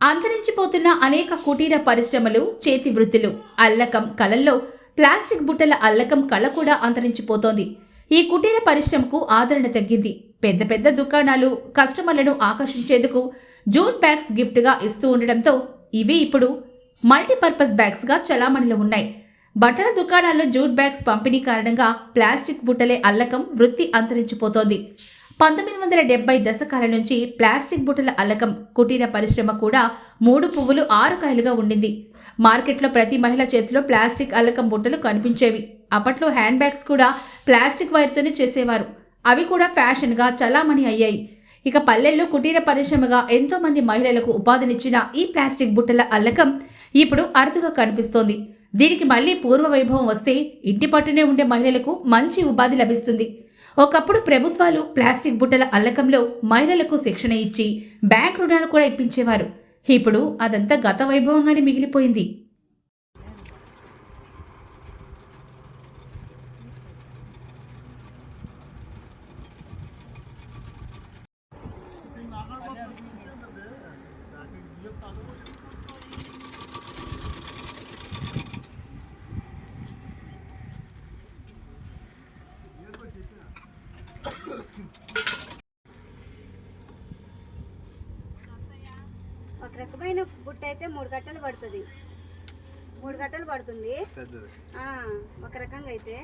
అంతరించిపోతున్న అనేక కుటీర పరిశ్రమలు చేతి వృత్తులు అల్లకం కళల్లో ప్లాస్టిక్ బుట్టల అల్లకం కళ కూడా అంతరించిపోతోంది. ఈ కుటీర పరిశ్రమకు ఆదరణ తగ్గింది. పెద్ద పెద్ద దుకాణాలు కస్టమర్లను ఆకర్షించేందుకు జూట్ బ్యాగ్స్ గిఫ్ట్గా ఇస్తూ ఉండడంతో ఇవి ఇప్పుడు మల్టీపర్పస్ బ్యాగ్స్గా చలామణిలో ఉన్నాయి. బట్టల దుకాణాల్లో జూట్ బ్యాగ్స్ పంపిణీ కారణంగా ప్లాస్టిక్ బుట్టలే అల్లకం వృత్తి అంతరించిపోతోంది. పంతొమ్మిది వందల డెబ్బై దశకాల నుంచి ప్లాస్టిక్ బుట్టల అల్లకం కుటీర పరిశ్రమ కూడా మూడు పువ్వులు ఆరు కాయలుగా ఉండింది. మార్కెట్లో ప్రతి మహిళ చేతిలో ప్లాస్టిక్ అల్లకం బుట్టలు కనిపించేవి. అప్పట్లో హ్యాండ్ బ్యాగ్స్ కూడా ప్లాస్టిక్ వైర్తోనే చేసేవారు. అవి కూడా ఫ్యాషన్గా చలామణి అయ్యాయి. ఇక పల్లెల్లో కుటీర పరిశ్రమగా ఎంతో మంది మహిళలకు ఉపాధినిచ్చిన ఈ ప్లాస్టిక్ బుట్టల అల్లకం ఇప్పుడు అరుదుగా కనిపిస్తోంది. దీనికి మళ్ళీ పూర్వ వైభవం వస్తే ఇంటి పట్టునే ఉండే మహిళలకు మంచి ఉపాధి లభిస్తుంది. ఒకప్పుడు ప్రభుత్వాలు ప్లాస్టిక్ బుట్టల అల్లకంలో మహిళలకు శిక్షణ ఇచ్చి బ్యాంక్ రుణాలు కూడా ఇప్పించేవారు. ఇప్పుడు అదంతా గత వైభవంగానే మిగిలిపోయింది. ఒక రకమైన బుట్ట అయితే మూడు గంటలు పడుతుంది. మూడు గంటలు పడుతుంది. ఒక రకంగా అయితే.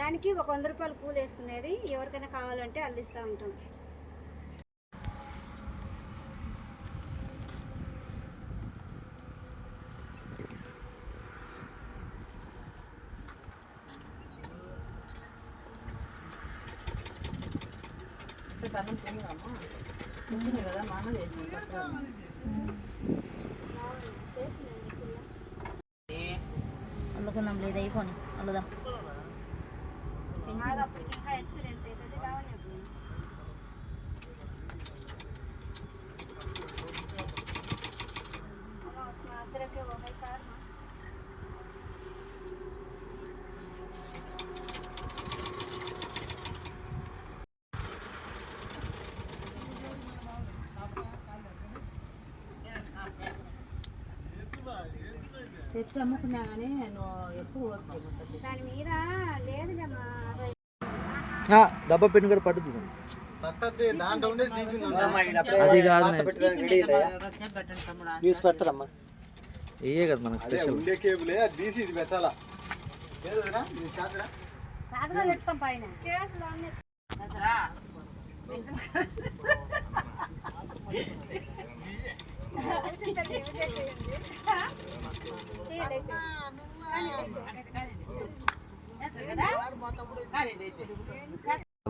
దానికి ఒక వంద రూపాయలు కూలి వేసుకునేది ఎవరికైనా కావాలంటే అల్లిస్తూ ఉంటాం. అల్లుకుందాం లేదు అయిపోని అల్లుదాం ఎక్స్పీరియన్స్ మాత్రకే ఒక కారణం తెచ్చి అమ్ముకున్నా కానీ నువ్వు ఎక్కువ దాని మీద పెన్ను కూడా పట్టుద్ది అది కాదు న్యూస్ పెడతారమ్మా. ఇయే కదా మనకు స్పెషల్ ఉండే కేబులే అది తీసి ఇది పెట్టాలా? పైన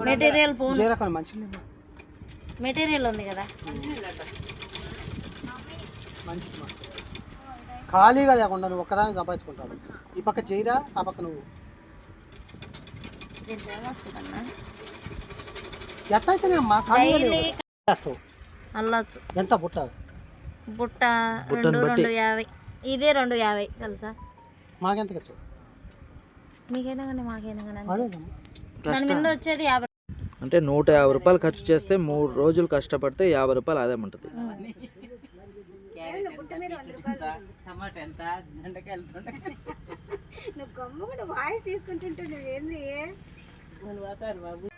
మెటీరియల్ మెటీరియల్ ఉంది కదా. ఖాళీగా లేకుండా నువ్వు ఒక్కదానికి సంపాదించుకుంటావు. ఈ పక్క చేయరా ఆ పక్క నువ్వు? ఎట్లయితేనే అమ్మా ఖాళీగా. చేస్తావు? అల్లచ్చు. ఎంత బుట్ట? బుట్ట రెండు. రెండు యాభై. ఇదే రెండు యాభై తెలుసా? మాకెంతకి వచ్చావు మీకైనా కానీ మాకైనా కానీ దాని మీద వచ్చేది యాభై అంటే నూట యాభై రూపాయలు ఖర్చు చేస్తే మూడు రోజులు కష్టపడితే యాభై రూపాయలు ఆదాయం ఉంటుంది. నువ్వు వాయిస్ తీసుకుంటుంటే నువ్వేంది